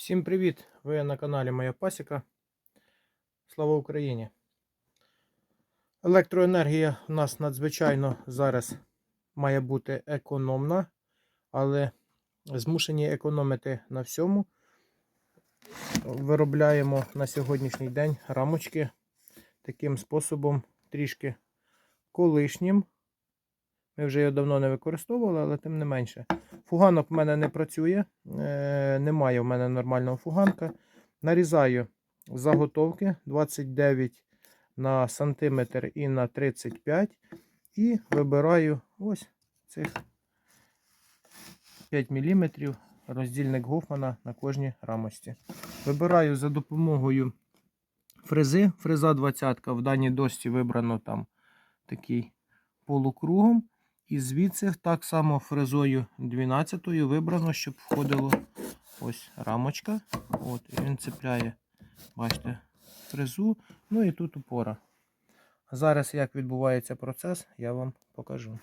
Всім привіт! Ви на каналі Моя Пасіка. Слава Україні! Електроенергія у нас надзвичайно зараз має бути економна, але змушені економити на всьому. Виробляємо на сьогоднішній день рамочки таким способом трішки колишнім. Ми вже його давно не використовували, але тим не менше. Фуганок в мене не працює, е, немає в мене нормального фуганка. Нарізаю заготовки 29 на сантиметр і на 35. І вибираю ось цих 5 мм роздільник Гофмана на кожній рамочці. Вибираю за допомогою фрези. Фреза 20 в даній досці вибрано там такий полукругом. І звідси так само фрезою 12 вибрано, щоб входило ось рамочка. От, і він цепляє, бачите, фрезу. Ну і тут упора. Зараз як відбувається процес, я вам покажу.